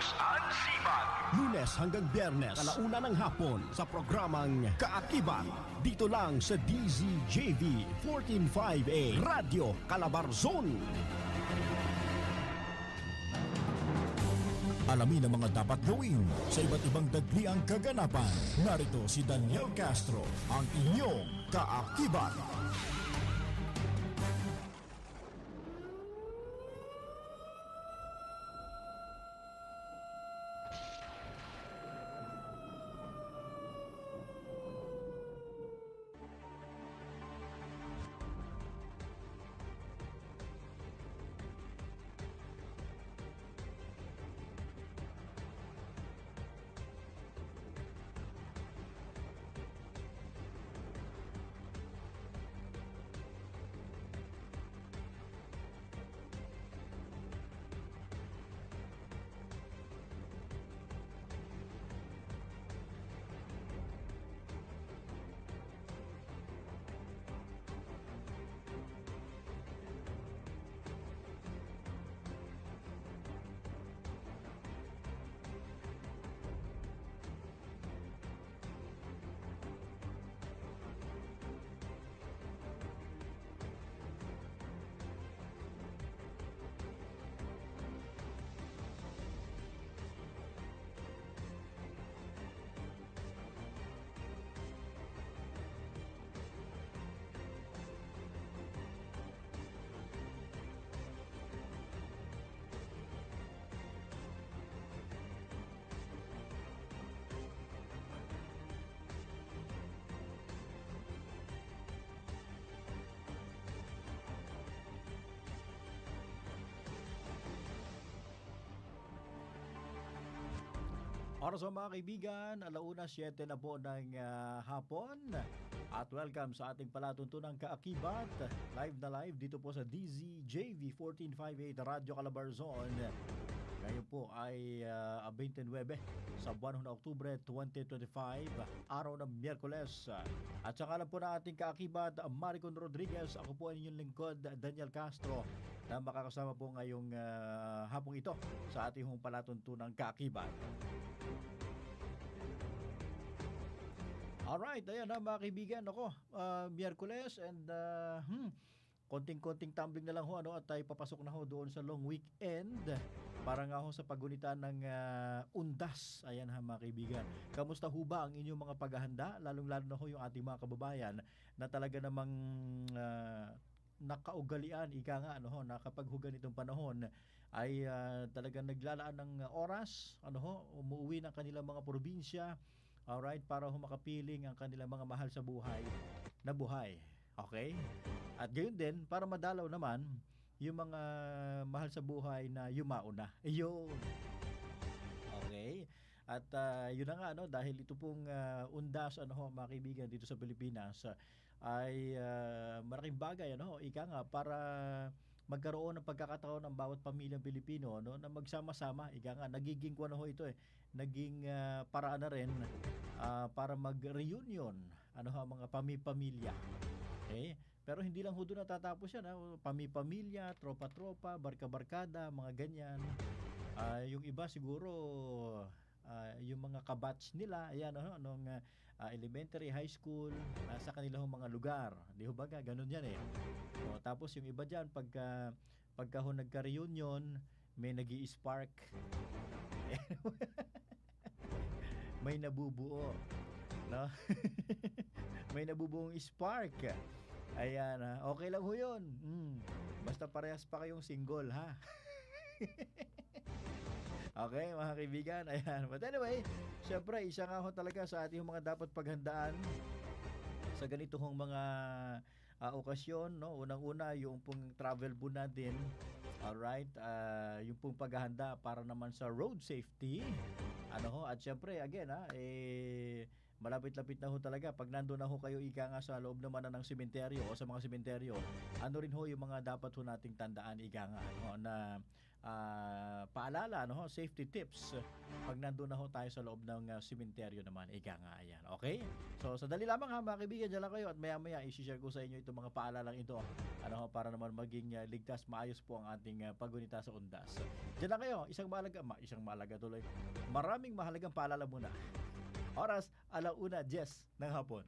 Rose Ann Sibag. Lunes hanggang Biyernes, alauna ng hapon sa programang Kaakibat. Dito lang sa DZJV 145A Radio Calabarzon. Alamin ang mga dapat gawin sa iba't ibang dagliang kaganapan. Narito si Daniel Castro, ang inyong Kaakibat. Oras sa mga kaibigan, alauna 7 na po ng ah, hapon. At welcome sa ating palatuntunang kaakibat. Live na live dito po sa DZJV 1458 Radyo Calabarzon. Ngayon po ay ah, 29 sa buwan ng Oktubre 2025, araw ng Miyerkules. At sa kalan po na ating kaakibat, Maricon Rodriguez, ako po ang inyong lingkod, Daniel Castro, na makakasama po ngayong ah, hapong ito sa ating palatuntunang kaakibat. Alright, ayan na mga kaibigan. Ako, uh, Miyerkules and uh, hmm, konting-konting tumbling na lang ho ano, at tayo papasok na ho doon sa long weekend para nga ho sa pagunitan ng uh, undas. Ayan ha mga kaibigan. Kamusta ho ba ang inyong mga paghahanda? Lalong-lalo na ho yung ating mga kababayan na talaga namang uh, nakaugalian, ika nga, ano ho, na kapag hugan itong panahon ay uh, talagang naglalaan ng oras, ano ho, umuwi ng kanilang mga probinsya, Alright, para humakapiling ang kanilang mga mahal sa buhay na buhay. Okay? At gayon din, para madalaw naman yung mga mahal sa buhay na yumao na. Ayun. Okay? At ah, yun na nga no dahil ito pong ah, undas ano ho mga kaibigan dito sa Pilipinas ay ah, malaking bagay ano ho, ika nga para magkaroon ng pagkakataon ng bawat pamilyang Pilipino no na magsama-sama. Ika nga nagiging kuno ho ito eh. Naging ah, paraan na rin ah, para mag-reunion ano ho mga pami-pamilya okay? Pero hindi lang ho doon natatapos yan ha? pami-pamilya tropa-tropa barka-barkada mga ganyan. Ah, yung iba siguro ah, yung mga kabats nila ayan ano ah, ah, elementary high school ah, sa kanilang mga lugar di ho ba ga? ganun yan eh o, tapos yung iba diyan pagka pagka ho nagka-reunion may nagi spark may nabubuo no may nabubuong spark ayan ah. okay lang ho yun mm. basta parehas pa kayong single ha Okay, mga kaibigan, ayan. But anyway, syempre, isa nga ho talaga sa ating mga dapat paghandaan sa ganito hong mga ah, okasyon, no? Unang-una, yung pong travel po natin, alright, ah, yung pong paghahanda para naman sa road safety, ano ho, at syempre, again, ha, eh, malapit-lapit na ho talaga. Pag nandun na ho kayo ika nga sa loob naman na ng sementeryo o sa mga sementeryo, ano rin ho yung mga dapat ho nating tandaan ika nga ano, na ah, paalala, no, safety tips pag nandun na ho tayo sa loob ng sementeryo naman, ika nga ayan. Okay? So, sadali lamang ha, mga kaibigan, dyan lang kayo at maya-maya i-share ko sa inyo itong mga paalalang ito ano ho, para naman maging ah, ligtas, maayos po ang ating ah, paggunita sa undas. Diyan lang kayo, isang mahalaga, ma, isang mahalaga tuloy. Maraming mahalagang paalala muna. Oras, alauna, Jess ng hapon.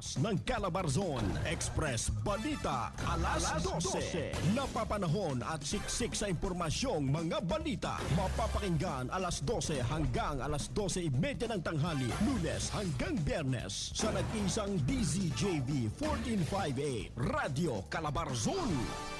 Ng Calabarzon Express Balita alas 12. Napapanahon at siksik sa impormasyong mga balita. Mapapakinggan alas 12 hanggang alas 12.30 ng tanghali, lunes hanggang biyernes sa nag-isang DZJV 1458 Radio Calabarzon.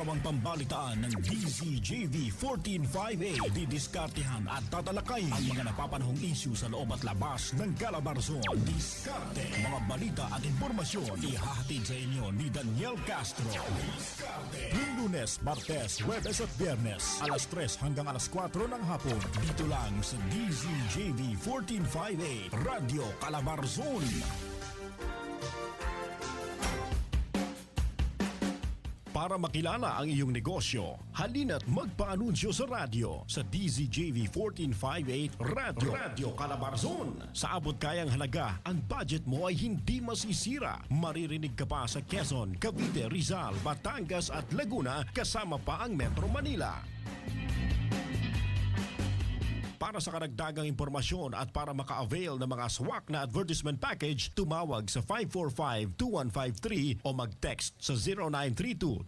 Programang pambalitaan ng DZJV 1458. Didiskartehan at tatalakay ang mga napapanahong issue sa loob at labas ng Calabarzon. Diskarte. Mga balita at impormasyon ihahatid sa inyo ni Daniel Castro. Diskarte. Lunes, martes, webes at biyernes. Alas 3 hanggang alas 4 ng hapon. Dito lang sa DZJV 1458. Radio Calabarzon. Para makilala ang iyong negosyo, halina't magpaanunsyo sa radyo sa DZJV 1458 Radio, Radio Calabarzon. Sa abot kayang halaga, ang budget mo ay hindi masisira. Maririnig ka pa sa Quezon, Cavite, Rizal, Batangas at Laguna kasama pa ang Metro Manila. Para sa karagdagang impormasyon at para maka-avail ng mga swak na advertisement package, tumawag sa 545-2153 o mag-text sa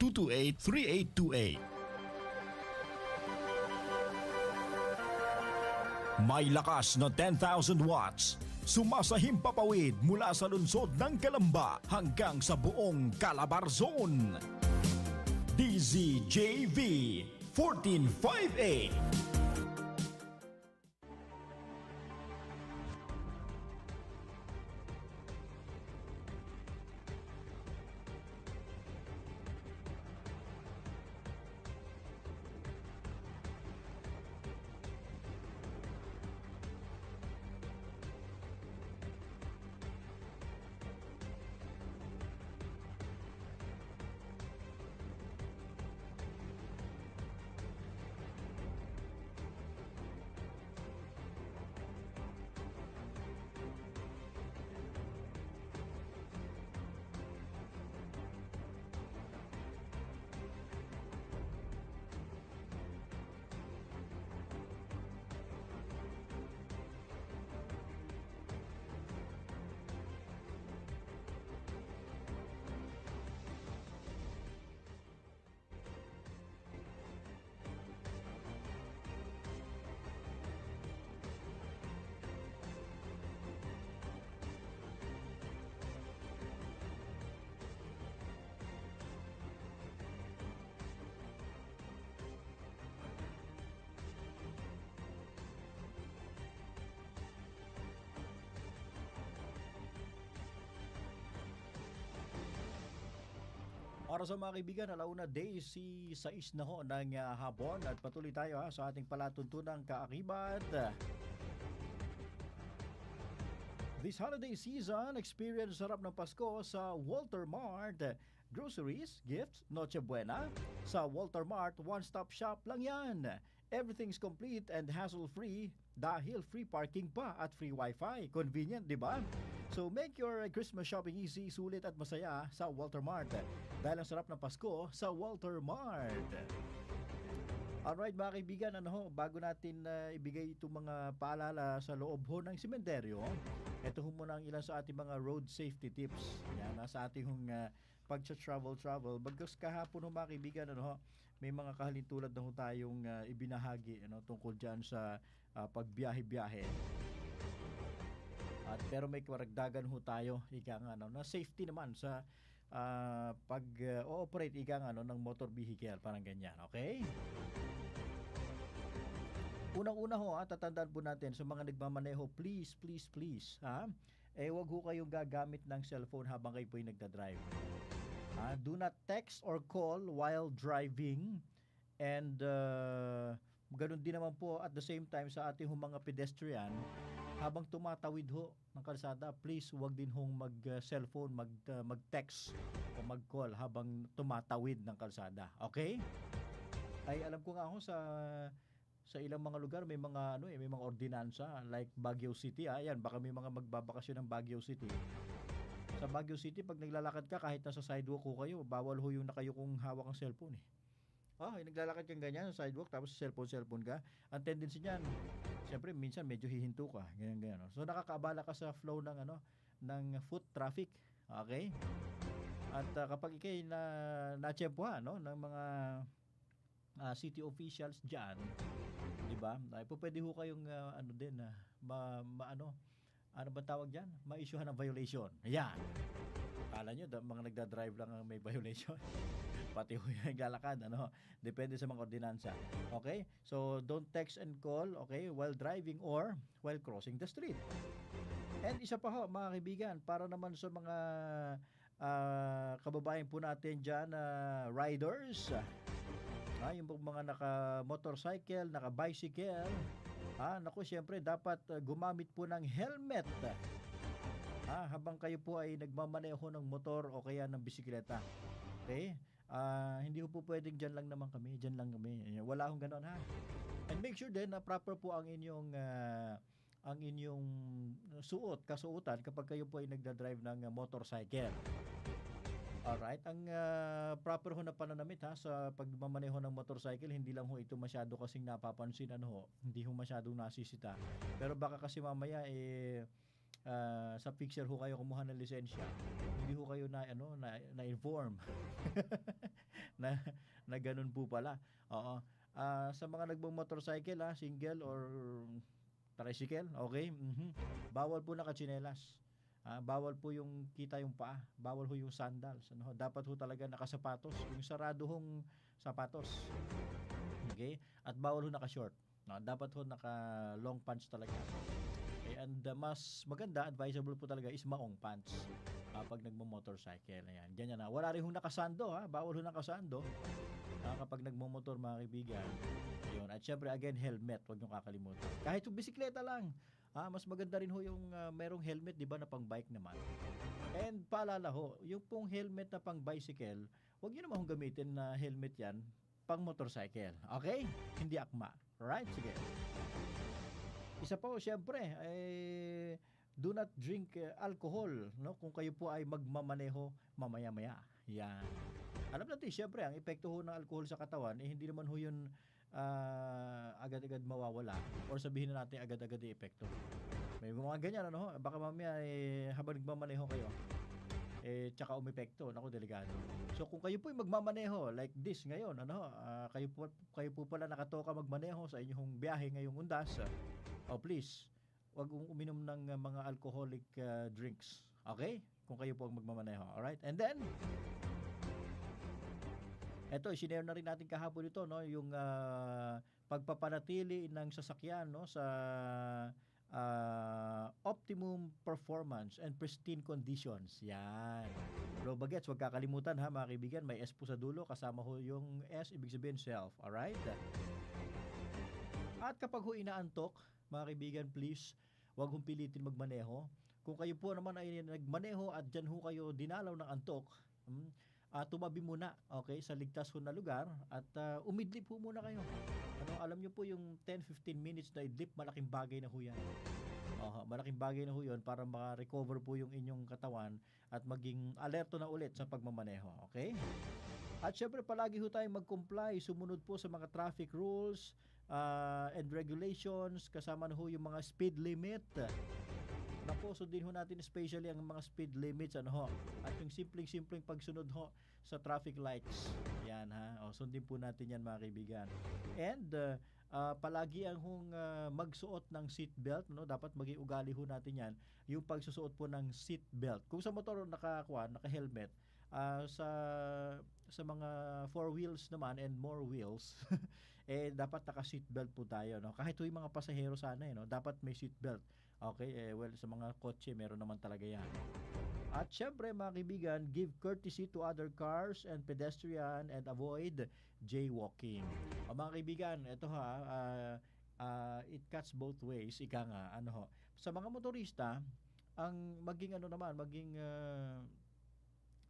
0932-228-3828. May lakas na 10,000 watts. Sumasahim papawid mula sa lungsod ng Kalamba hanggang sa buong Calabarzon. DZJV 1458. Para sa mga kaibigan, alauna day si 6 na ho ng ah, hapon at patuloy tayo ha, sa ating palatuntunang kaakibat. This holiday season, experience sarap ng Pasko sa Walter Mart. Groceries, gifts, Noche Buena. Sa Walter Mart, one-stop shop lang yan. Everything's complete and hassle-free dahil free parking pa at free wifi. Convenient, di ba? So make your Christmas shopping easy, sulit at masaya sa Walter Mart. Dahil ang sarap ng Pasko sa Walter Mart. Alright mga kaibigan, ano ho, bago natin uh, ibigay itong mga paalala sa loob ho ng sementeryo, ito muna ang ilan sa ating mga road safety tips. Yan, nasa ating uh, pag-travel travel. Bagkas kahapon ho mga kaibigan, ano ho, may mga kahalintulad na ho tayong uh, ibinahagi ano, tungkol dyan sa uh, pagbiyahe-biyahe. Pero may karagdagan ho tayo, ika nga, ano, na safety naman sa ah, pag-ooperate ika nga, ano, ng motor vehicle, parang ganyan, okay? Unang-una ho, ha, tatandaan po natin sa mga nagmamaneho, please, please, please, ha? Eh, wag ho kayong gagamit ng cellphone habang kayo po'y nagda-drive. Ha? Do not text or call while driving and uh, ganun din naman po at the same time sa ating mga pedestrian habang tumatawid ho ng kalsada, please wag din hong mag-cellphone, mag, uh, mag-text o mag-call habang tumatawid ng kalsada. Okay? Ay alam ko nga ho sa sa ilang mga lugar may mga ano eh, may mga ordinansa like Baguio City. Ah, yan, baka may mga magbabakasyon ng Baguio City. Sa Baguio City, pag naglalakad ka kahit nasa sidewalk ko kayo, bawal ho yung nakayo kung hawak ang cellphone eh. Yung naglalakad kang ganyan sa sidewalk tapos cellphone cellphone ka. Ang tendency niyan, Siyempre minsan medyo hihinto ka, ganyan ganyan. no? So nakakaabala ka sa flow ng ano ng foot traffic. Okay? At ah, kapag ikay na natsyempohan no ng mga ah, city officials diyan, 'di ba? Ay pwede ho kayong ah, ano din na ma, ma- ano ano ba tawag diyan? Ma-issuehan ng violation. Ayan. Kala nyo, mga nagda-drive lang ang may violation. Pati ho yung naglalakad, ano? Depende sa mga ordinansa. Okay? So, don't text and call, okay, while driving or while crossing the street. And isa pa ho, mga kaibigan, para naman sa mga ah, kababayan po natin dyan, na riders, ah, yung mga naka-motorcycle, naka-bicycle, ah, naku, syempre, dapat ah, gumamit po ng helmet. Ah, habang kayo po ay nagmamaneho ng motor o kaya ng bisikleta. Okay? Ah, hindi po pwedeng dyan lang naman kami, dyan lang kami. Eh, Wala akong ganon ha. And make sure din na proper po ang inyong ah, ang inyong suot, kasuotan kapag kayo po ay nagda-drive ng ah, motorcycle. Alright, ang ah, proper ho na pananamit ha sa pagmamaneho ng motorcycle, hindi lang ho ito masyado kasing napapansin ano ho, hindi ho masyadong nasisita. Pero baka kasi mamaya eh ah, sa picture ho kayo kumuha ng lisensya, hindi ho kayo na ano na, na-inform na na ganun po pala. Oo. Ah, sa mga nagmo-motorcycle ha, single or tricycle, okay? Mhm. Bawal po nakatsinelas. Ah, bawal po yung kita yung paa, bawal ho yung sandals, ano. Dapat ho talaga nakasapatos, yung sarado hong sapatos. Okay? At bawal ho naka-short. No, dapat ho naka long pants talaga. And uh, mas maganda, advisable po talaga is maong pants ah, pag nagmo-motorcycle. Ayan, ganyan na. Wala rin hong nakasando ha, bawal ho nakasando ah, kapag nagmo-motor mga kaibigan. Ayun. At syempre again helmet, wag niyo kakalimutan. Kahit yung bisikleta lang, ah, mas maganda rin ho yung ah, merong helmet, 'di ba, na pang bike naman. And paalala ho, yung pong helmet na pang bicycle, wag niyo naman hong gamitin na helmet 'yan pang motorcycle. Okay? Hindi akma. Right? Sige. Isa pa ho, syempre, eh, do not drink eh, alcohol, no? Kung kayo po ay magmamaneho mamaya-maya. Yan. Alam natin, syempre, ang epekto ho ng alcohol sa katawan, eh, hindi naman ho yun ah, agad-agad mawawala or sabihin na natin agad-agad yung epekto. May mga ganyan, ano ho? Baka mamaya, eh, habang nagmamaneho kayo, eh, tsaka umepekto, naku, delikado. So, kung kayo po ay magmamaneho, like this ngayon, ano, ah, kayo, po, kayo po pala nakatoka magmaneho sa inyong biyahe ngayong undas, oh, please, wag uminom ng mga alcoholic ah, drinks. Okay? Kung kayo po ang magmamaneho. Alright? And then, eto, sinare na rin natin kahapon ito, no? Yung ah, pagpapanatili ng sasakyan, no? Sa ah, optimum performance and pristine conditions. Yan. Bro Bagets, huwag kakalimutan ha mga kaibigan, may S po sa dulo, kasama ho yung S, ibig sabihin self. Alright? At kapag ho inaantok, mga kaibigan, please, huwag hong pilitin magmaneho. Kung kayo po naman ay nagmaneho at dyan ho kayo dinalaw ng antok, mm, ah, tumabi muna, okay, sa ligtas ho na lugar at ah, umidlip ho muna kayo. Ano, alam nyo po yung 10-15 minutes na idlip, malaking bagay na ho yan. Oho, malaking bagay na ho yun para maka-recover po yung inyong katawan at maging alerto na ulit sa pagmamaneho. Okay? At syempre palagi ho tayong mag-comply, sumunod po sa mga traffic rules ah, and regulations, kasama na ho yung mga speed limit. Po, sundin ho natin especially ang mga speed limits ano ho. At yung simpleng-simpleng pagsunod ho sa traffic lights. Yan ha. O, sundin po natin yan mga kaibigan. And uh, ah, palagi ang hong ah, magsuot ng seat belt, no? Dapat maging ugali ho natin yan. Yung pagsusuot po ng seat belt. Kung sa motor nakakuha, naka-helmet, ah, sa sa mga four wheels naman and more wheels, eh dapat naka seat belt po tayo, no? Kahit yung mga pasahero sana, eh, no? Dapat may seat belt. Okay, eh, well, sa mga kotse, meron naman talaga yan. At syempre, mga kaibigan, give courtesy to other cars and pedestrian and avoid jaywalking. O mga kaibigan, ito ha, ah, ah, it cuts both ways, ika nga, ano ho. Sa mga motorista, ang maging ano naman, maging ah,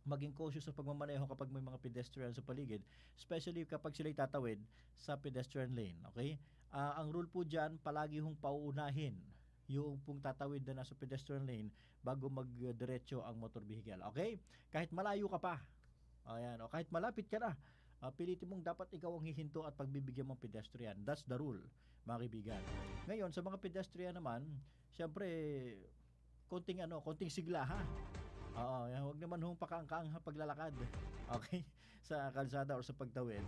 maging cautious sa pagmamaneho kapag may mga pedestrian sa paligid, especially kapag sila'y tatawid sa pedestrian lane, okay? Ah, ang rule po dyan, palagi hong pauunahin yung pong tatawid na nasa pedestrian lane bago magdiretso ang motor vehicle. Okay? Kahit malayo ka pa. Ayan, o kahit malapit ka na. ah, pilitin mong dapat ikaw ang hihinto at pagbibigyan mong pedestrian. That's the rule, mga kaibigan. Ngayon, sa mga pedestrian naman, syempre, konting ano, konting sigla ha. Oo, yan, huwag naman hong pakaangkaang paglalakad. Okay? Sa kalsada or sa pagtawid.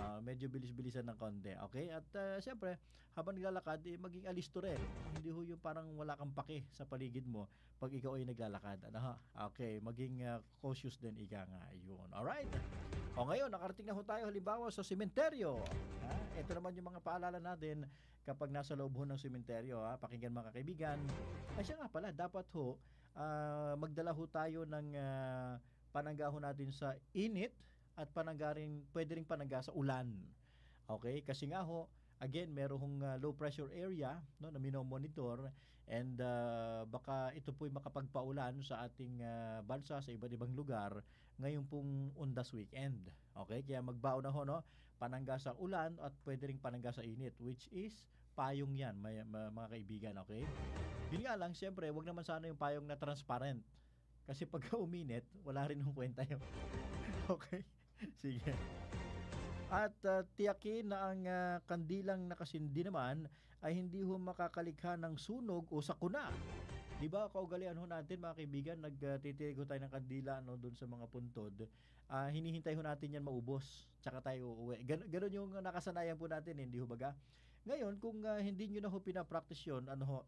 Ah, medyo bilis-bilisan ng konti. Okay? At ah, syempre, habang naglalakad, eh, maging alisto rin. Hindi ho yung parang wala kang pake sa paligid mo pag ikaw ay naglalakad. Ano ha? Okay, maging ah, cautious din ika nga. Yun. Alright? O ngayon, nakarating na ho tayo halimbawa sa sementeryo. Ha? Ito naman yung mga paalala natin kapag nasa loob ho ng sementeryo. Ha? Pakinggan mga kaibigan. Ay siya nga pala, dapat ho, ah, magdala ho tayo ng ah, panangga ho natin sa init at panangga rin, pwede rin panangga sa ulan. Okay? Kasi nga ho, again, merong ah, low pressure area no, na minomonitor and ah, baka ito po'y makapagpaulan sa ating ah, bansa sa iba't ibang lugar ngayon pong undas weekend. Okay? Kaya magbaon na ho, no? Panangga sa ulan at pwede rin panangga sa init which is payong yan, may, ma- mga kaibigan, okay? Yun nga lang, siyempre, wag naman sana yung payong na transparent. Kasi pagka uminit, wala rin yung kwenta yun. okay? Sige. At ah, tiyakin na ang ah, kandilang nakasindi naman ay hindi ho makakalikha ng sunog o sakuna. Di ba, kaugalian ho natin mga kaibigan, nagtitirig ho tayo ng kandila no, doon sa mga puntod. Ah, hinihintay ho natin yan maubos, tsaka tayo uuwi. Gan- ganon yung nakasanayan po natin, hindi ho baga? Ngayon, kung ah, hindi nyo na ho pinapractice yun, ano ho,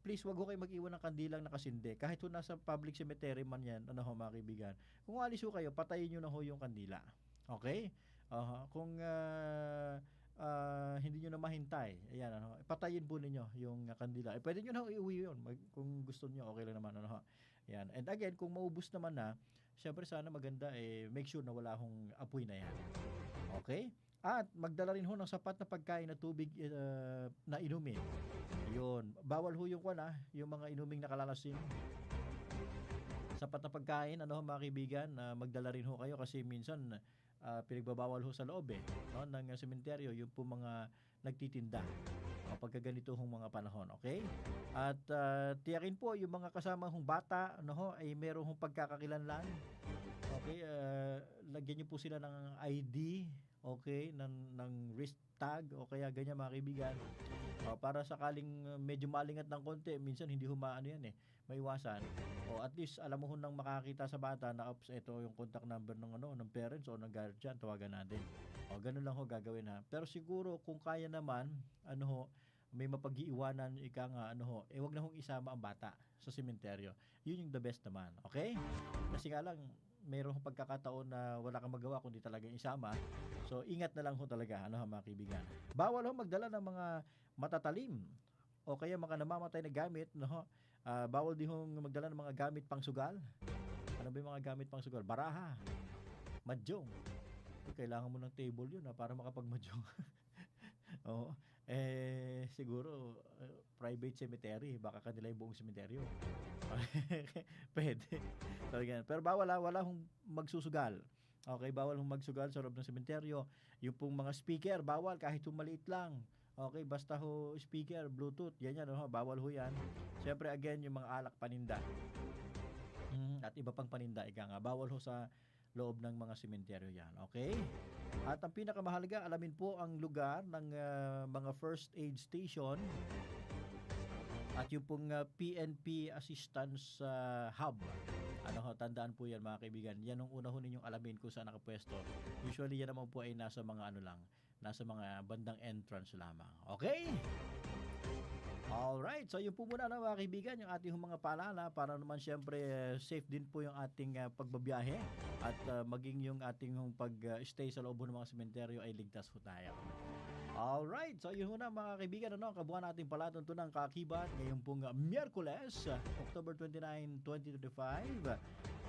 please wag ho kayo mag-iwan ng kandilang nakasindi. Kahit ho nasa public cemetery man yan, ano ho mga kaibigan. Kung alis ho kayo, patayin nyo na ho yung kandila. Okay? Aha. Kung ah, ah, hindi nyo na mahintay, ayan, ano, patayin po ninyo yung kandila. Eh, pwede nyo na ho iuwi yun. Mag, kung gusto nyo, okay lang naman. Ano, ho. Ayan. And again, kung maubos naman na, syempre sana maganda, eh, make sure na wala hong apoy na yan. Okay? At magdala rin ho ng sapat na pagkain na tubig uh, na inumin. Bawal ho yung kwan ah, yung mga inuming nakalalasing. Sapat na pagkain, ano ho mga kaibigan, na magdala rin ho kayo kasi minsan ah, pinagbabawal ho sa loob eh, no, ng uh, sementeryo, yung po mga nagtitinda kapag ganito hong mga panahon, okay? At ah, tiyakin po yung mga kasama hong bata, ano ho, ay meron hong pagkakakilanlan. Okay, ah, lagyan niyo po sila ng ID, okay, ng, ng wrist tag o kaya ganyan mga kaibigan. O, para sakaling uh, medyo malingat ng konti, minsan hindi humaano yan eh, maiwasan. O at least alam mo nang makakita sa bata na ops, ito yung contact number ng ano ng parents o ng guardian, tawagan natin. O ganun lang ho gagawin ha. Pero siguro kung kaya naman, ano ho, may mapag-iiwanan ika nga ano ho, eh wag na hong isama ang bata sa sementeryo. Yun yung the best naman, okay? Kasi nga lang mayroong pagkakataon na wala kang magawa kundi talaga isama. So ingat na lang ho talaga ano ha, mga kaibigan. Bawal ho magdala ng mga matatalim o kaya mga namamatay na gamit, no? Ah, bawal din hong magdala ng mga gamit pang sugal. Ano ba yung mga gamit pang sugal? Baraha, madyong. Kailangan mo ng table yun ha, para makapagmadyong. Oo. Eh, siguro, eh, private cemetery. Baka kanila yung buong cemeteryo. Pwede. So, ganyan. Pero bawal ha, wala hong magsusugal. Okay, bawal hong magsugal sa loob ng sementeryo. Yung pong mga speaker, bawal kahit yung maliit lang. Okay, basta ho speaker, bluetooth, yan yan, ho, bawal ho yan. Siyempre again, yung mga alak paninda. Mm, at iba pang paninda, ika nga, bawal ho sa loob ng mga sementeryo yan. Okay? At ang pinakamahalaga, alamin po ang lugar ng ah, mga first aid station at yung pong ah, PNP Assistance ah, Hub. Ano ho, tandaan po yan mga kaibigan. Yan ang una ho ninyong alamin kung saan nakapwesto. Usually yan naman po ay nasa mga ano lang, nasa mga bandang entrance lamang. Okay? Alright, so yun po muna na mga kaibigan, yung ating mga paalala para naman syempre eh, safe din po yung ating ah, pagbabiyahe at ah, maging yung ating pag-stay sa loob ng mga sementeryo ay ligtas po tayo. Alright, so yun muna mga kaibigan, ano, kabuhan natin palatuntunang kakibat ngayong pong ah, Miyerkules, October 29, 2025.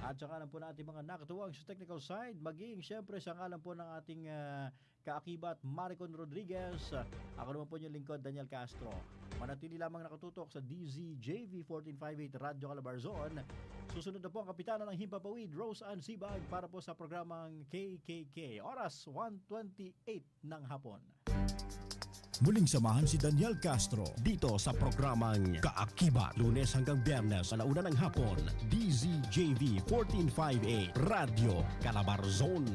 At sa ngalan po natin mga nakatuwang sa technical side, maging syempre sa ngalan po ng ating ah, kaakibat Maricon Rodriguez. Ako naman po yung lingkod Daniel Castro. Manatili lamang nakatutok sa DZJV 1458 Radyo Calabarzon. Susunod na po ang kapitana ng Himpapawid, Rose Ann Sibag para po sa programang KKK. Oras 1.28 ng hapon. Muling samahan si Daniel Castro dito sa programang Kaakibat. Lunes hanggang Biyernes sa launa ng hapon. DZJV 1458 Radio Calabarzon.